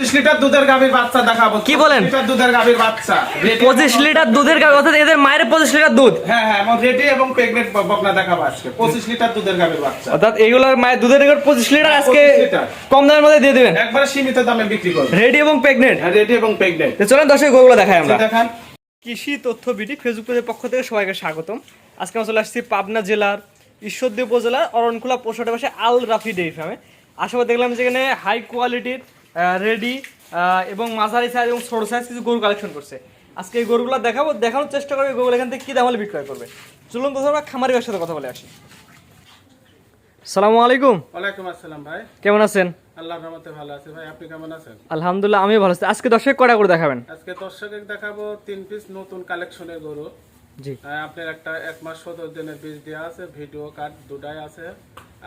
পঁচিশ লিটার দুধের গাভীর বাচ্চা দেখাবো। কি বলেন? লিটার দুধের গাভীর বাচ্চা। Ready পঁচিশ এবং- লিটার দুধের গাভী অর্থাৎ এদের মায়ের পঁচিশ লিটার দুধ? হ্যাঁ হ্যাঁ এবং রেডি এবং প্রেগনেন্ট বকনা দেখাবো আজকে। পঁচিশ লিটার দুধের গাভীর বাচ্চা। অর্থাৎ এইগুলোর মায়ের দুধের রেকর্ড লিটার আজকে কম দামের মধ্যে দিয়ে দিবেন। একবারে সীমিত দামে বিক্রি করব। রেডি এবং প্রেগনেন্ট রেডি এবং প্রেগনেন্ট চলেন দর্শক গরুগুলো দেখাই আমরা। দেখান। কৃষি তথ্য বিডি ফেসবুক পেজের পক্ষ থেকে সবাইকে স্বাগতম। আজকে আমরা চলে আসছি পাবনা জেলার ঈশ্বরদী উপজেলার অরণকুলা পোষাটে পাশে আল রাফি ডেইরি ফার্মে। আসামে দেখলাম যেখানে হাই কোয়ালিটির রেডি এবং মাঝারি সাইজ এবং ছোট সাইজ কিছু গরু কালেকশন করছে। আজকে এই গরুগুলো দেখাবো দেখানোর চেষ্টা করবে গরুগুলো এখান থেকে কী দাম হলে বিক্রয় করবে। চলুন প্রথমে আমরা খামারি সাথে কথা বলে আসি। সালামু আলাইকুম। ওয়ালাইকুম আসসালাম ভাই। কেমন আছেন? আল্লাহর রহমতে ভালো আছে ভাই আপনি কেমন আছেন? আলহামদুলিল্লাহ আমি ভালো আছি। আজকে দর্শক কটা করে দেখাবেন? আজকে দর্শকের দেখাবো তিন পিস নতুন কালেকশনের গরু। জি। আপনার একটা এক মাস সতেরো দিনের বীজ দেওয়া আছে ভিডিও কার্ড দুটাই আছে।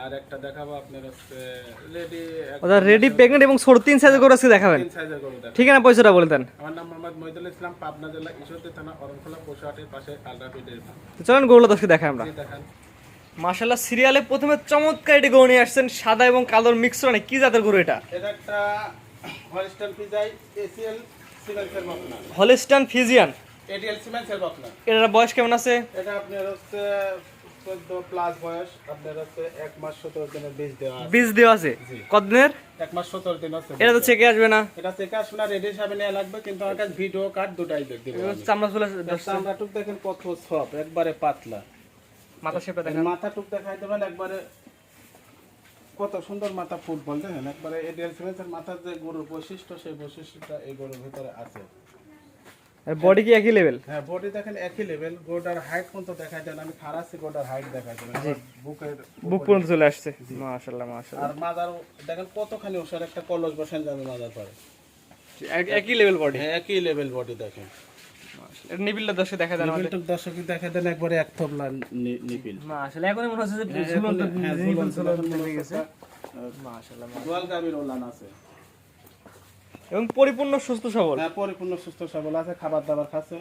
আর একটা দেখাবো আপনার হচ্ছে রেডি অর্থাৎ রেডি প্রেগনেন্ট এবং ছোট তিন সাইজের গরু আজকে দেখাবেন। তিন সাইজের গরু দেখাবো। ঠিকানা পয়সাটা বলে দেন। আমার নাম মোহাম্মদ মহিদুল ইসলাম পাবনা জেলা ঈশ্বরদী থানা অরণখোলা পশুহাটের পাশে ডেয়ারি তো চলেন গরুগুলো দর্শক দেখাই আমরা। দেখান। মাশাল্লাহ সিরিয়ালে প্রথমে চমৎকার একটি গরু নিয়ে আসছেন সাদা এবং কালোর মিক্সরনে কি জাতের গরু এটা? এটা একটা হলিস্টান পিজাই এসিএল সিমেন্সের বকনা। হলিস্টান ফিজিয়ান এডিএল সিমেন্সের বকনা। এটার বয়স কেমন আছে? এটা আপনার হচ্ছে চোদ্দ প্লাস বয়স আপনার হচ্ছে এক মাস সতেরো দিনের বীজ দেওয়া আছে। বীজ দেওয়া আছে? কতদিনের? এক মাস সতেরো দিন আছে এটা তো চেকে আসবে না। এটা থেকে আসলে রেডি হিসাবে নেওয়া লাগবে কিন্তু আমার কাছে ভিডিও কার্ড দুটাই দেখ চামড়া চলে আসবে দেখেন কত সব একবারে পাতলা। মাথা দেখেন। দেখাই দেবেন একবারে কত সুন্দর মাথা ফুটবল দেখেন একবারে মাথার যে গরুর বৈশিষ্ট্য সেই বৈশিষ্ট্যটা এই গরুর ভিতরে আছে। বডি কি একই লেভেল হ্যাঁ বডি দেখেন একই লেভেল গোটার হাইট পর্যন্ত দেখাই দেন আমি খারাসি গোটার হাইট দেখাই দেবেন। বুকের বুক পর্যন্ত চলে আসছে। মাশাল্লাহ মাশাল্লাহ আর মাদার দেখেন কতখানি ওষার একটা কলস বসান যাবে মাদার পরে। একই লেভেল বডি হ্যাঁ একই লেভেল বডি দেখেন। এটা নিবিলটা দর্শক দেখা যায় আমাদের। নিপিলটুক দর্শকই দেখাই দেন একবারে এক থবলা নি- নিপিল মাশাল্লাহ এখন মনে হচ্ছে যে হ্যাঁ, ঝুলন্ত হ্যাঁ, নিবিল ঝুলন্ত ঝুলন্ত গেছে। ওলান আছে। এবং পরিপূর্ণ সুস্থ সবল। হ্যাঁ পরিপূর্ণ সুস্থ সবল আছে খাবার দাবার খাচ্ছে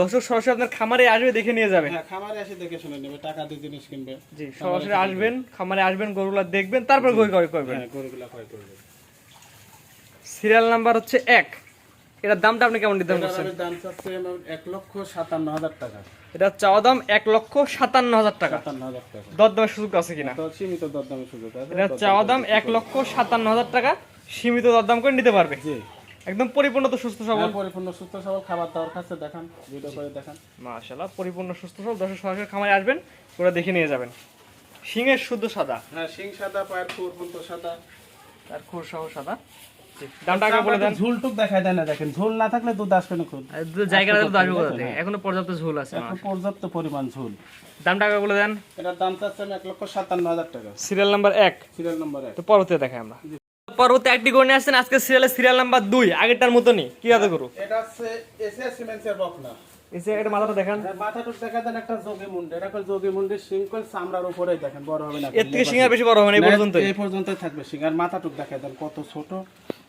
দর্শক সরাসরি আপনার খামারে আসবে দেখে নিয়ে যাবে। হ্যাঁ খামারে এসে দেখে শুনে নেবে টাকা দিয়ে জিনিস কিনবে। জি সরাসরি আসবেন খামারে আসবেন গরুগুলা দেখবেন তারপর গরু ক্রয় করবেন। হ্যাঁ গরুগুলা ক্রয় করবে সিরিয়াল নাম্বার হচ্ছে এক। এটার দামটা আপনি কেমন নির্ধারণ এটার করছেন? দাম চাচ্ছি এক লক্ষ সাতান্ন হাজার টাকা। এটা চাওয়া দাম এক লক্ষ সাতান্ন হাজার টাকা। দরদামের সুযোগ আছে কিনা? সীমিত দরদামের সুযোগ আছে এটা চাওয়া দাম এক লক্ষ সাতান্ন হাজার টাকা। সীমিত দরদাম করে নিতে পারবে। জি। একদম পরিপূর্ণ তো সুস্থ সবল। হ্যাঁ, পরিপূর্ণ সুস্থ সবল খাবার দাবার খাচ্ছে দেখান ভিডিও করে দেখান। মাশাল্লাহ পরিপূর্ণ সুস্থ সবল দর্শক সরাসরি খামারে আসবেন ওরা দেখে নিয়ে যাবেন। সিংয়ের শুদ্ধ সাদা। হ্যাঁ সিং সাদা পায়ের ফুর পর্যন্ত সাদা। তার খুর সহ সাদা। জি, দামটা আগে বলে দেন। ঝুলটুক দেখায় না দেখেন ঝুল না থাকলে দুধ আসবে না খুব। জায়গাটা তো দাবি কোথা থেকে এখনও পর্যাপ্ত ঝুল আছে এখন পর্যাপ্ত পরিমাণ ঝুল। দামটা আগে বলে দেন। এটার দাম চাচ্ছে আমি এক লক্ষ সাতান্ন হাজার টাকা। সিরিয়াল নাম্বার এক। সিরিয়াল নম্বর এক। তো পরবর্তী দেখাই আমরা। পরবর্তী একটি গরু নিয়ে আসছেন আজকে সিরিয়ালের সিরিয়াল নাম্বার দুই আগেরটার মতনই। কি গরু এটা হচ্ছে এসিয়া সিমেন্সের বকনা। এই এটা মাথাটা দেখান। হ্যাঁ, দেখা দেন একটা যোগী মুন্ডে। এটা করে যোগী মুন্ডে? সিঙ্কল চামড়ার উপরেই দেখেন বড় হবে না। এর থেকে সিঙ্গার বেশি বড় হবে না এই পর্যন্ত এই পর্যন্তই থাকবে সিঙ্গার মাথাটুক দেখা দেন কত ছোট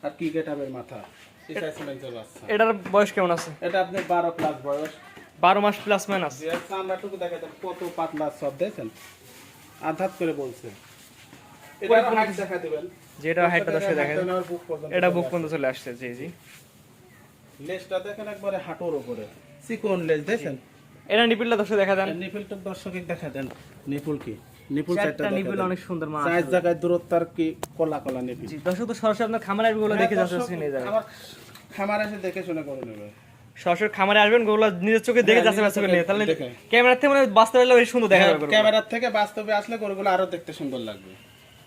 আর কি গেটাবের মাথা। এসিয়া সিমেন্সের বাচ্চা। এটার বয়স কেমন আছে? এটা আপনি বারো প্লাস বয়স। বারো মাস প্লাস মাইনাস যে চামড়াটুকু দেখা দেন কত পাতলা সব দেখেন? আধাত করে বলছে। এটা হাইট দেখা দিবেন। যেটা হাইটটা দর্শক দেখেন এটা বুক পর্যন্ত চলে আসছে জি জি। লেজটা দেখেন একবারে হাঁটুর উপরে। চিকন লেজ দেখেন? এটা নিপিলটা দর্শক দেখা দেন। দর্শক দেখা দেন। নিপুল কি? নিপুল চারটা চারটা অনেক সুন্দর মা চার জায়গায় দূরত্বর কি কলা কলা নিপিল জি দর্শক তো সরাসরি আপনার খামারে গুলো দেখে যাচ্ছে নিয়ে যাবে। আমার খামার এসে দেখে শুনে করে নেবে। সরাসরি খামারে আসবেন গোগুলো নিজের চোখে দেখে হ্যাঁ, যাচ্ছে চোখে নিয়ে। তাহলে ক্যামেরা থেকে মানে বাস্তবে সুন্দর দেখা যাবে গরুগুলো। ক্যামেরার থেকে বাস্তবে আসলে গরুগুলো আরও দেখতে সুন্দর লাগবে।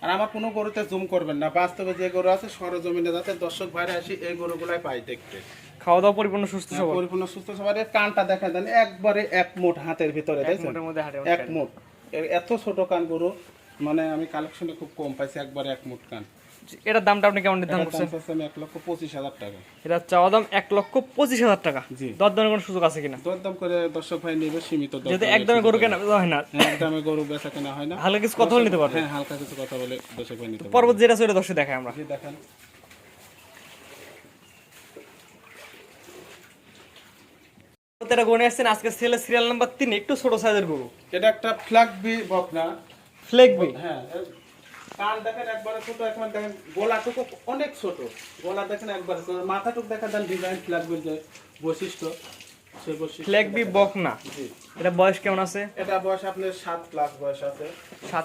আর আমার কোনো গরুতে জুম করবেন না। বাস্তবে যে গরু আছে সরজমিনে যাতে দর্শক বাইরে আসি এই গরুগুলাই পাই দেখতে। খাওয়া দাওয়া পরিপূর্ণ সুস্থ সবল। পরিপূর্ণ সুস্থ সবার কানটা দেখা দেন একবারে এক হাতের ভিতরে এক এত ছোট কান গরু মানে আমি কালেকশনে খুব কম পাইছি একবারে এক মুঠ কান। এটার দামটা আপনি কেমন নির্ধারণ করছেন? আমি এক লক্ষ পঁচিশ হাজার টাকা। এটা চাওয়া দাম এক লক্ষ পঁচিশ হাজার টাকা। দরদামের কোনো সুযোগ আছে কিনা? দরদাম করে দর্শক ভাই নেবে সীমিত দর যদি একদমে গরু কেনা হয় না। হ্যাঁ, একদমে গরু বেচা কেনা হয় না। হালকা কিছু কথা নিতে পারবে? হ্যাঁ হালকা কিছু কথা বলে দর্শক ভাই নিতে পারবে। পরবর্তী যেটা সেটা দর্শক দেখাই আমরা। জি, দেখেন। এটা গনে আসছেন আজকে সেলের সিরিয়াল নাম্বার তিন একটু ছোট সাইজের গরু। এটা একটা ফ্ল্যাগ বি বকনা। ফ্লেগবি হ্যাঁ এ- কান দেখেন একবারে ছোট এখন দেখেন গলাটুকু অনেক ছোট। গলা দেখেন একবারে ছোট মাথাটুকু দেখা দেন ডিজাইন ফ্ল্যাগবের যে বৈশিষ্ট্য সেই বৈশিষ্ট্য। ফ্ল্যাগ বি বকনা? জি। এটা বয়স কেমন আছে? এটা বয়স আপনার সাত প্লাস বয়স আছে।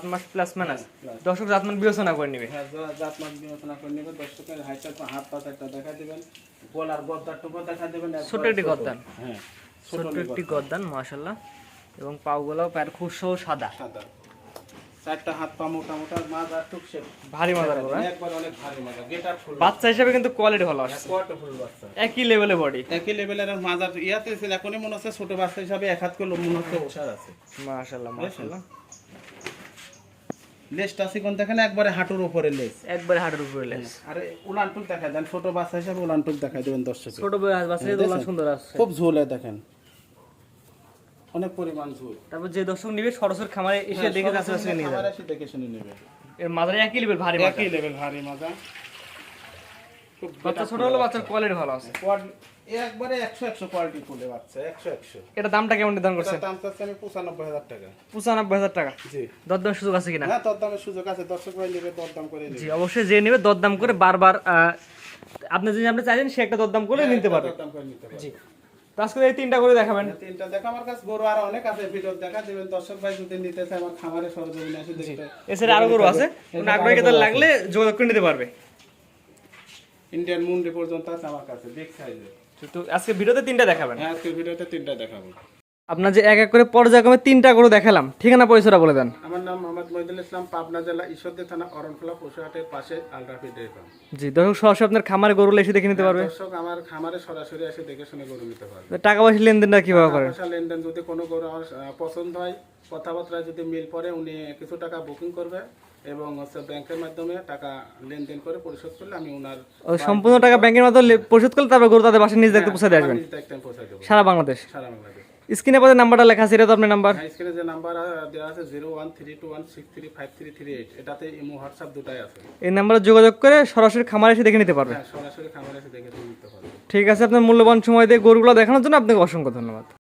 মাস প্লাস মাইনাস plus। দর্শক জাতমান বিবেচনা করে নিবে। হ্যাঁ যা- জাত বিবেচনা করে নেবেন দর্শকের হাইটটা তো হাত পাতা একটা দেখা দিবেন। গলার গদ্দারটুকু দেখা দিবেন। একবারে ছোট একটি গদ্দান। হ্যাঁ ছোট একটি গদ্দান। মাশাল্লাহ এবং পাগুলো প্যার খুব সহ সাদা। সাদা। চারটা হাত পা মোটা মোটা মাজা টুকসে। ভারী মজার করে একবার অনেক ভারী মাজা গেটার ফুল বাচ্চা হিসেবে কিন্তু কোয়ালিটি ভালো আসছে। কোয়াটা ফুল বাচ্চা। একই লেভেলে বডি একই লেভেলের আর মাজার ইয়াতে ছিল এখনই মনে হচ্ছে ছোট বাচ্চা হিসাবে এক হাত করলে মনে হচ্ছে ওষার আছে। লেজটা আছে কোন দেখেন একবারে হাঁটুর উপরে লেজ একবারে হাটের উপরে লেস। আর উলানটুক দেখা দেন ছোট বাচ্চা হিসাবে উলানটুক দেখা দেবেন দর্শক ছোট বাচ্চা অনেক সুন্দর আছে খুব ঝোলে দেখেন। অনেক পরিমাণ ঝোল। তারপর যে দর্শক নিবে সরাসরি খামারে এসে দেখে যাচ্ছে আজকে নিয়ে যাবে। এসে দেখে শুনে নেবে। এর মাদারে একই লেভেল ভারী মাথা একই লেভেল ভারী মাজা খুব বাচ্চা ছোট হলো বাচ্চার কোয়ালিটি ভালো আছে। একবারে একশো একশো কোয়ালিটি ফুলে বাচ্চা একশো একশো। এটা দামটা কেমন নির্ধারণ করছে? এটার দাম চাচ্ছে আমি পঁচানব্বই হাজার টাকা। পঁচানব্বই হাজার টাকা? জি। দরদাম সুযোগ আছে কিনা? হ্যাঁ দরদামের সুযোগ আছে। দর্শক ভাই নেবে দরদাম করে জি অবশ্যই যে নেবে দরদাম করে বারবার আপনি যদি আপনি চাইছেন সে একটা দরদাম করে নিতে পারবে। দরদাম করে নিতে পারবে। জি। আজকে এই তিনটা করে দেখাবেন। তিনটা দেখা আমার কাছে গরু আর অনেক আছে ভিডিও দেখা দিবেন দর্শক ভাই যদি নিতে চায় আমার খামারে সরজমিনে এসে দেখতে এছাড়া আরও গরু আছে কোন আগ্রহী লাগলে যোগাযোগ করে নিতে পারবে। ইন্ডিয়ান মুন্ডি পর্যন্ত আছে আমার কাছে দেখ সাইজে তো আজকে ভিডিওতে তিনটা দেখাবেন। হ্যাঁ আজকে ভিডিওতে তিনটা দেখাবো। আপনার যে এক এক করে পর্যায়ক্রমে তিনটা গরু দেখালাম। ঠিকানা পরিচয়টা বলে দেন। আমার নাম মোহাম্মদ মহিদুল ইসলাম পাবনা জেলা ঈশ্বরদী থানা অরণখোলা পশুহাটের পাশে আলট্রাফি ডেয়ারি ফার্ম। জি দর্শক সরাসরি আপনার খামারে গরু এসে দেখে নিতে পারবে। দর্শক আমার খামারে সরাসরি এসে দেখে শুনে গরু নিতে পারবে। টাকা পয়সা লেনদেনটা কীভাবে করেন? পয়সা লেনদেন যদি কোনো গরু আমার পছন্দ হয় কথাবার্তা যদি মিল পড়ে উনি কিছু টাকা বুকিং করবে এবং হচ্ছে ব্যাংকের মাধ্যমে টাকা লেনদেন করে পরিশোধ করলে আমি ওনার সম্পূর্ণ টাকা ব্যাংকের মাধ্যমে পরিশোধ করলে তারপর গরু তাদের বাসায় নিজ দেখতে পৌঁছে দিয়ে আসবেন? দায়িত্বে পৌঁছে দেবো। সারা বাংলাদেশ? সারা বাংলাদেশ। স্ক্রিনে পরে নাম্বারটা লেখা আছে এটা তো আপনার নাম্বার? স্ক্রিনে যে নাম্বার দেওয়া আছে zero one three two one six three five three three eight. এটাতে ইমো হোয়াটসঅ্যাপ দুটাই আছে। এই নাম্বারে যোগাযোগ করে সরাসরি খামারে এসে দেখে নিতে পারবে। হ্যাঁ সরাসরি খামারে এসে দেখে নিতে পারবে। ঠিক আছে আপনার মূল্যবান সময় দিয়ে গরুগুলো দেখানোর জন্য আপনাকে অসংখ্য ধন্যবাদ।